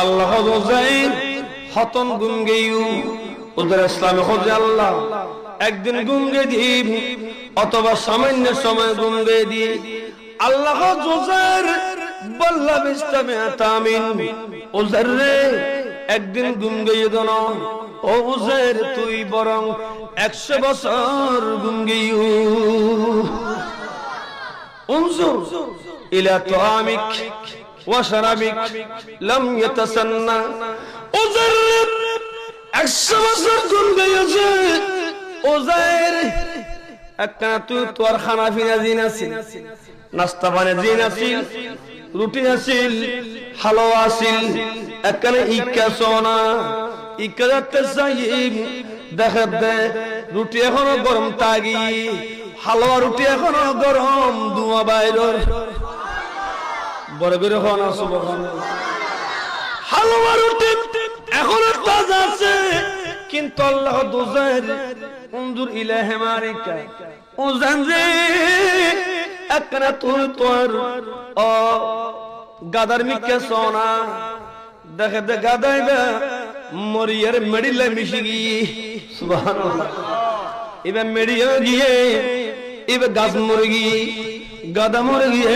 আল্লাহ যাইন হতন গুঙ্গেইউ ওদের ইসলামে খোঁজে আল্লাহ একদিন গুঙ্গে দিই অথবা সামান্য সময় গুঙ্গে দিই আল্লাহ জোজার বল্লা ইসলামে তামিন ওজার রে একদিন গুঙ্গে দন ও উজের তুই বরং একশো বছর গুঙ্গিউ انظر الى طعامك وشرابك لم يتسنى وزرب একশো বছর গুণ গেছে ওজায়ের একটা তুই তোর খানা পিনা দিন আছিল নাস্তা পানি দিন আছিল রুটি আছিল হালুয়া আছিল একখানে ইকা সোনা ইকা যাতে চাইম দেখে দে রুটি এখনো গরম তাগি হালুয়া রুটি এখনো গরম দুয়া বাইরের বড় করে সুবহানাল্লাহ হালুয়া রুটি আছে, কিন্তু আল্লাহ দুজার উনজুর ইলা হেমারিকা উজান রে একনা তুই তোর ও গাদার মিকে সোনা। দেখে দে গাদাই বে মরিয়ার মেডিলে মিশি গিয়ে। সুবহানাল্লাহ। এবার মেডিয়ে গিয়ে, এবার গাছ মরে গিয়ে, গাদা মরে গিয়ে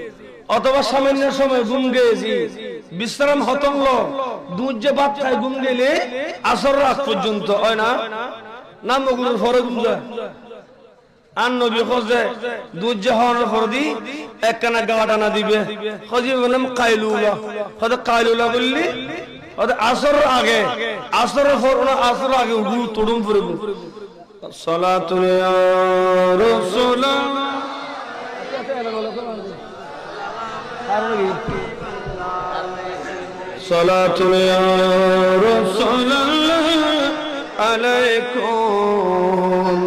অথবা সামান্য সময় গুম গেয়েছি। বিশ্রাম হতঙ্গ। দুধ যে ভাত খায় গেলে আসর রাত পর্যন্ত, হয় না? নাম ওগুলোর ফরে গুম যায়। আর নবী দুধ যে বললি আসর আগে। আগে রাসূলুল্লাহ সালাতুল ইয়া রাসূলুল্লাহ আলাইকুম।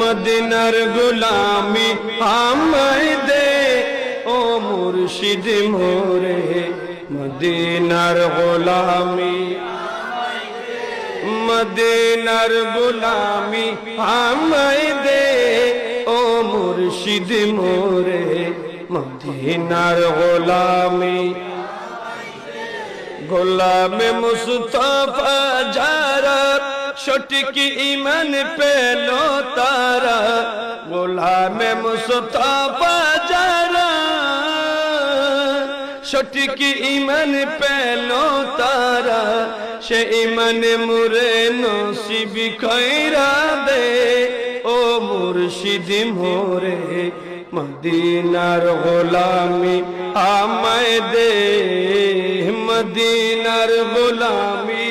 মদিনার গোলামি আমায় দে, ও মুর্শিদ মোরে। মদিনার গোলামি মদিনার গোলামি আমায় দে মুর্শিদ মোরে মদিনার গোলামি। গোলামে মুস্তফা যারা সঠিক ইমান পেল তারা। গোলামে মুস্তফা যারা সঠিক ইমান পেল তারা। সে ইমান মুরে নসিব খৈরা দে মুর্শিদ মোরে মদিনার গোলামি, আমায় দে মদিনার গোলামি।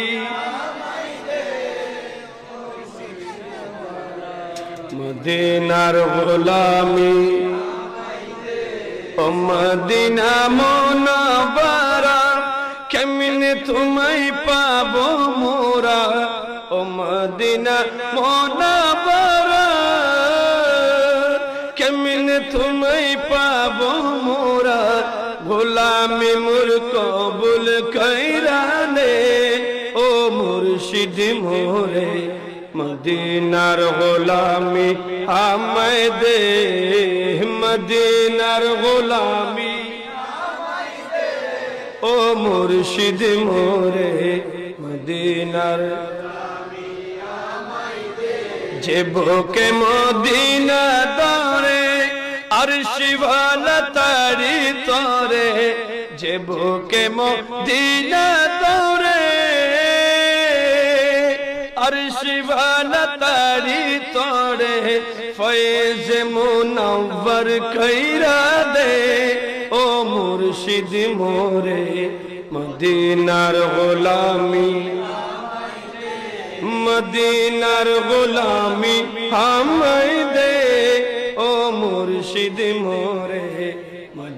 মদিনার গোলামি, ও মদিনা মনাবারা, কেমনে তোমায় পাবো মোরা? ও মদিনা মনাবারা গোলামি মোর কবুল কৈরানে ও মুর্শিদ মোরে, মদিনার গোলামি আমায় দে, মদিনার গোলামি ও মুর্শিদ মোরে, মদিনার যে বুকে মদিনা দরে, আর শিবাল তারি তরে বুকে মদিনা দরে আর শিবাল তারি তরে ফয়েজ মুনব্বর কইরা দে, ও মুর্শিদ মোরে মদিনার গোলামি। মদিনার গোলামি হামাই দে, ও মুর্শিদ মোরে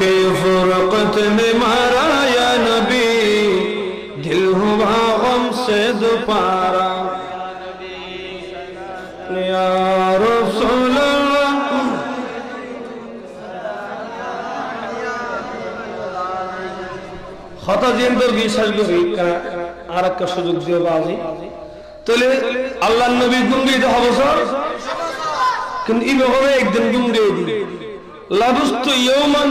کے فرقت میں مارا یا نبی دل ہوا غم سے دوپارا یا رسول اللہ خطا زندگی سلگی আর একটা সুযোগ দিয়ে বাজি তাহলে আল্লাহ নবী গুমরি দেখা বছর কিন্তু ইবে হবে একদিন গুমরি লাভস্ত ইয়মান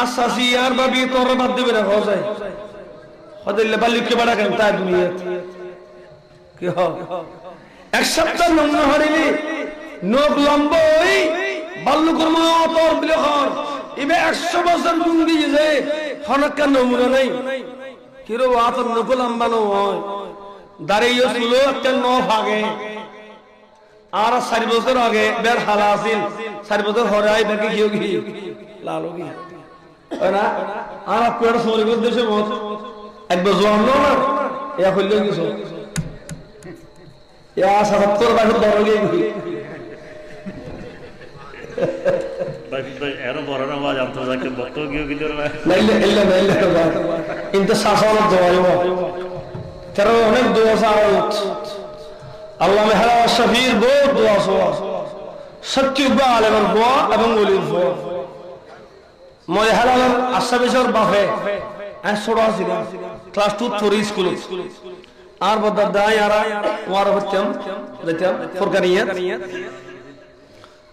আশ্বাসি আর ভাবি তোর বাদ দেবে না হজায় হদিল্লে বাল্যকে বাড়া কেন? তাই দুনিয়া কি হ এক সপ্তাহ নগ্ন হারিলি, নখ লম্ব ওই বাল্য কর্ম তোর বিলে ইবে একশো বছর গুণ দিয়ে যে হনকা নমুনা নাই। কিরো আতর নকল আম্বানো হয় দাঁড়িয়ে ছিল একটা ন ভাগে আর চারি বছর আগে বের হালা আছিল। চারি বছর হরে আই বাকি লালো কি না আর আপনার দেশে মত। একবার না ইয়া হইল কিছু ইয়া সাতাত্তর গিয়ে তেরো অনেক দোয়া আল্লাহ মেহরা শফির বহুত দোয়া সোয়া সত্যি আলেমের দোয়া এবং দোয়া মই হেলালের আশাবিশর বাফে আমি ছোট ছিলাম ক্লাস স্কুলে আর বদার দায় আর ওয়ার হচ্ছাম যেতাম ফরকারিয়া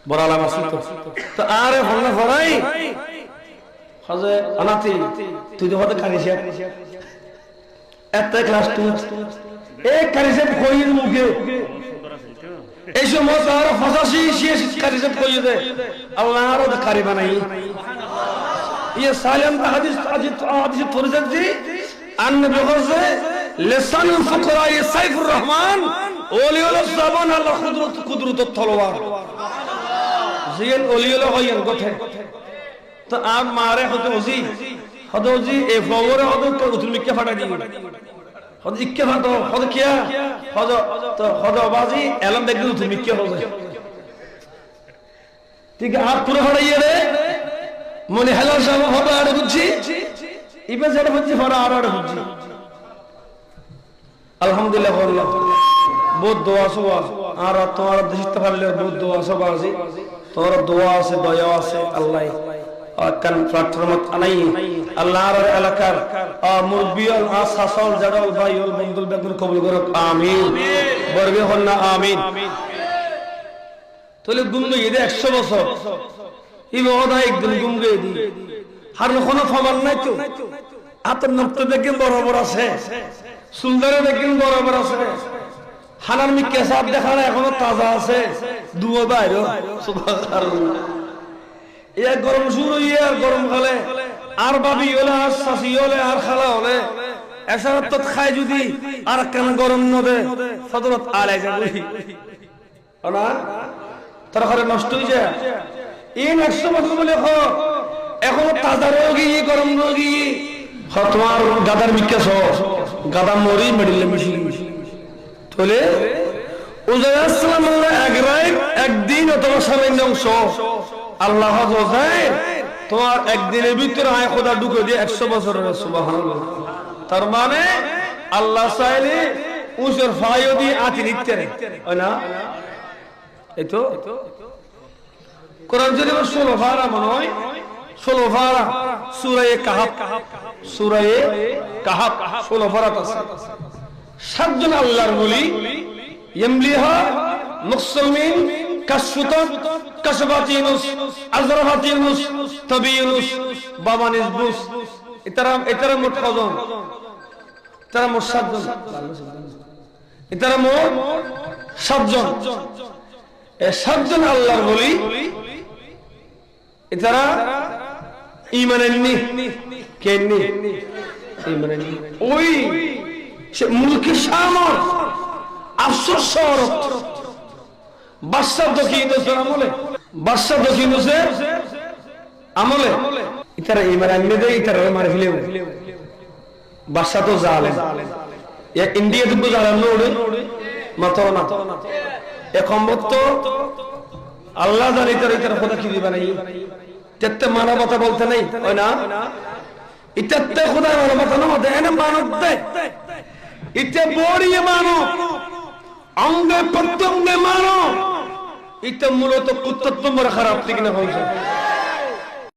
বড় আলাম আসিল তো আরে হল্লা ফরাই! হজে অনাথি তুই তো হতে কানিস একটা ক্লাস টু এক আল্লাহ আরও কারি বানাই। یہ سالم کا حدیث حدیث فرصت جی ان بغر سے لسان الفقراء سیف الرحمن اولی اللہ زبان اللہ قدرت قدرت التلوار زین اولی اللہ ہوئین گتھے تو آپ مارے خود اوزی خود اوزی اے فوور خود تو اتر مکہ پھٹا دی خود اکہ پھٹو خود کیا خود تو خود آبازی علم بیگل اتر مکہ ہو جائے ٹھیک ہے آپ پورا ہڑائیے رہے মনে হেলাল সাহেব হবে আর বুঝছি? ইবে যেটা বুঝছি ফরা আর আর বুঝছি। আলহামদুলিল্লাহ বললাম বহুত দোয়া সোয়া আর তোমার দেশতে পারলে বহুত দোয়া সোয়া আছে। তোমার দোয়া আছে, দয়া আছে, আল্লাহ। আনাই। আল্লাহর এলাকার মুরব্বিয়ল আ সাসল জাডল ভাইয়ল বন্ধুল বেগুন কবুল করুক, আমিন। বরবে হন না, আমিন। তাহলে গুম গিয়ে দে 100 বছর। এই মহদা একদিন আর আছে। সুন্দরে দেখেন বরাবর আছে। হানার মি কেসাব দেখার এখনও তাজা আছে। দুয়ো বাইরে এ গরম শুরু আর গরম খালে আর বাবি হলে, আর শাসি হলে, আর খালা হলে এসারত তো খাই যদি, আর কেন গরম নদে? সদরত যাবে না তার ঘরে নষ্ট হয়ে যায় এই একশো বছর বলে এখনও তাজা রোগী গরম রোগী। হ্যাঁ, তোমার গাদার গাদা মরি মেডিলে মিশি তাহলে একদিন আল্লাহ তোমার একদিনের ভিতরে আয় খোদা ঢুকে দিয়ে একশো বছরের তার মানে আল্লাহ চাইলে উসের ফাইও দিয়ে আতি নিতে না? এই তো? কোরআন আবার ষোলো ভাড়া মনে হয়, ষোলো ভাড়া সুরায়ে কাহাব সুরায়ে কাহাব, ষোলো ভাড়া আছে। সাতজন আল্লাহর বলি ইমলিহা মুসলমিন কাশুতক কাশবাত ইউনুস আজরাহাত ইউনুস, তবি ইউনুস, বাবা নিসবুস ইতারা ইতারা মোট কজন? তারা মোট সাতজন। ইতারা মোট সাতজন। সাতজন আল্লাহর বলি এতারা ইমানের নি কেননি। ইমানের নি ওই সে মুলকি সামর আফসোস শহর। বাদশাহ দক্ষিণ দোষের আমলে। বাদশাহ দক্ষিণ দোষের আমলে। ইতারা ইমান আনবে দেয়, ইতারা মারে ফেলেও। বাদশাহ তো জালেম। এক ইন্ডিয়া দুটো জালেম নোড়ে মাতো না। এক সম্ভবত আল্লাহ জানি তার ইতার কথা কি দিবা নাই? তেতে মানবতা বলতে নাই, হয় না? ইতাতে খোদা মানবতা না দেয় না মানব দেয় ইতে বড়িয়ে মানো অঙ্গে প্রত্যঙ্গে মানো ইতে মূলত কুত্তত্ব খারাপ ঠিক না হয়েছে